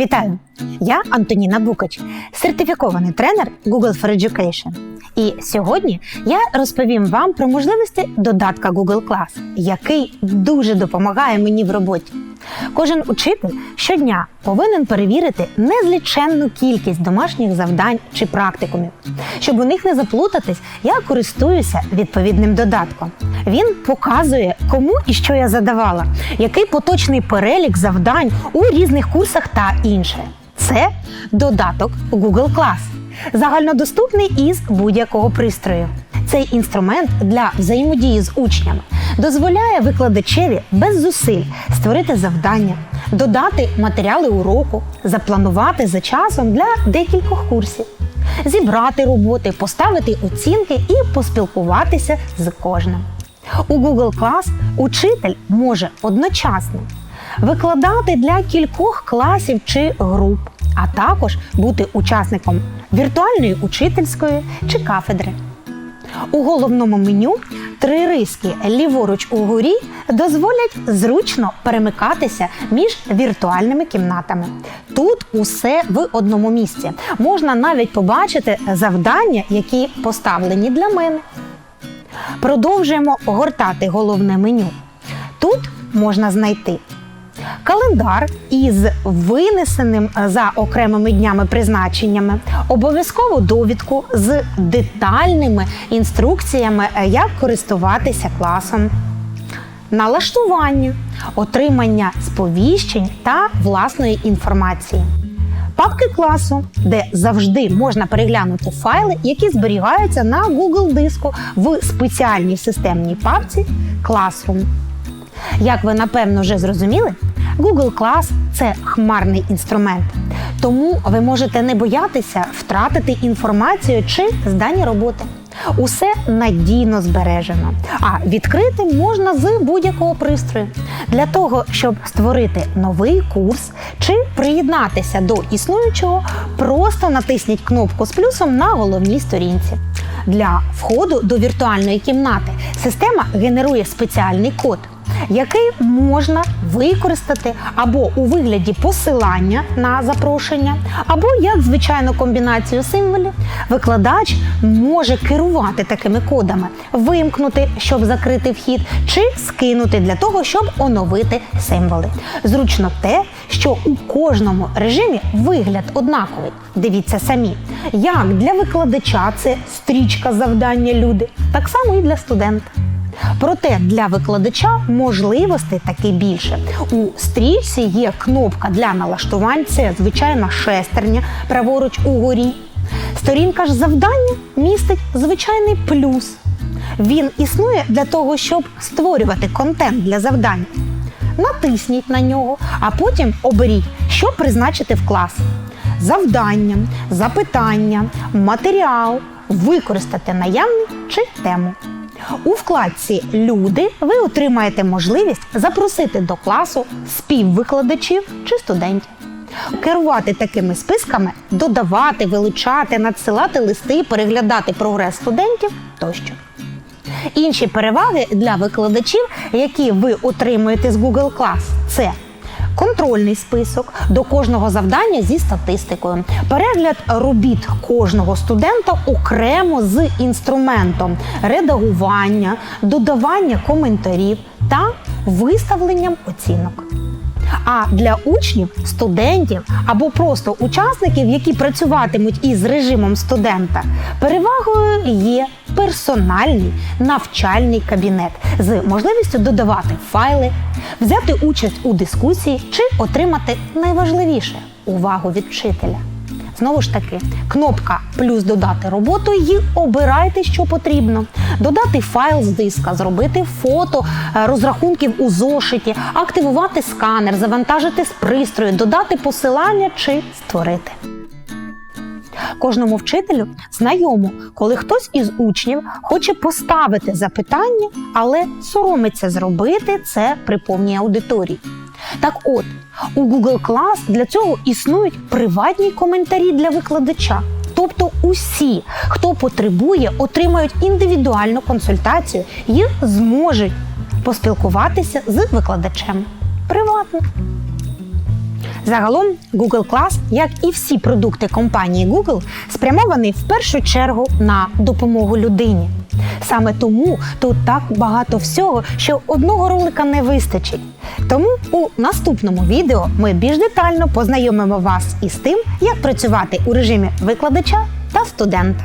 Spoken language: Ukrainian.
Вітаю! Я Антоніна Букач, сертифікований тренер Google for Education. І сьогодні я розповім вам про можливості додатка Google Class, який дуже допомагає мені в роботі. Кожен учитель щодня повинен перевірити незліченну кількість домашніх завдань чи практикумів. Щоб у них не заплутатись, я користуюся відповідним додатком. Він показує, кому і що я задавала, який поточний перелік завдань у різних курсах та інше. Це додаток Google Class, загальнодоступний із будь-якого пристрою. Цей інструмент для взаємодії з учнями дозволяє викладачеві без зусиль створити завдання, додати матеріали уроку, запланувати за часом для декількох курсів, зібрати роботи, поставити оцінки і поспілкуватися з кожним. У Google Class учитель може одночасно викладати для кількох класів чи груп, а також бути учасником віртуальної учительської чи кафедри. У головному меню три риски ліворуч угорі дозволять зручно перемикатися між віртуальними кімнатами. Тут усе в одному місці. Можна навіть побачити завдання, які поставлені для мене. Продовжуємо гортати головне меню. Тут можна знайти календар із винесеним за окремими днями призначеннями, обов'язкову довідку з детальними інструкціями, як користуватися класом. Налаштування, отримання сповіщень та власної інформації. Папки класу, де завжди можна переглянути файли, які зберігаються на Google диску в спеціальній системній папці Classroom. Як ви напевно вже зрозуміли, Google Class – це хмарний інструмент, тому ви можете не боятися втратити інформацію чи здані роботи. Усе надійно збережено, а відкрити можна з будь-якого пристрою. Для того, щоб створити новий курс чи приєднатися до існуючого, просто натисніть кнопку з плюсом на головній сторінці. Для входу до віртуальної кімнати система генерує спеціальний код який можна використати або у вигляді посилання на запрошення, або як звичайну комбінацію символів. Викладач може керувати такими кодами, вимкнути, щоб закрити вхід, чи скинути для того, щоб оновити символи. Зручно те, що у кожному режимі вигляд однаковий. Дивіться самі, як для викладача це стрічка завдання люди, так само і для студента. Проте для викладача можливостей таки більше. У стрічці є кнопка для налаштувань, це звичайна шестерня праворуч угорі. Сторінка ж завдання містить звичайний плюс. Він існує для того, щоб створювати контент для завдань. Натисніть на нього, а потім оберіть, що призначити в клас: завдання, запитання, матеріал, використати наявний чи тему. У вкладці Люди ви отримаєте можливість запросити до класу співвикладачів чи студентів. Керувати такими списками, додавати, вилучати, надсилати листи, переглядати прогрес студентів тощо. Інші переваги для викладачів, які ви отримуєте з Google Class, це контрольний список до кожного завдання зі статистикою, перегляд робіт кожного студента окремо з інструментом редагування, додавання коментарів та виставленням оцінок. А для учнів, студентів або просто учасників, які працюватимуть із режимом студента, перевагою є персональний навчальний кабінет з можливістю додавати файли, взяти участь у дискусії чи отримати найважливіше увагу від вчителя. Знову ж таки, кнопка плюс додати роботу і обирайте, що потрібно. Додати файл з диска, зробити фото е, розрахунків у зошиті, активувати сканер, завантажити з пристрою, додати посилання чи створити. Кожному вчителю знайомо, коли хтось із учнів хоче поставити запитання, але соромиться зробити це при повній аудиторії. Так от, у Google Class для цього існують приватні коментарі для викладача. Тобто усі, хто потребує, отримають індивідуальну консультацію і зможуть поспілкуватися з викладачем приватно. Загалом Google Class, як і всі продукти компанії Google, спрямований в першу чергу на допомогу людині. Саме тому тут так багато всього, що одного ролика не вистачить. Тому у наступному відео ми більш детально познайомимо вас із тим, як працювати у режимі викладача та студента.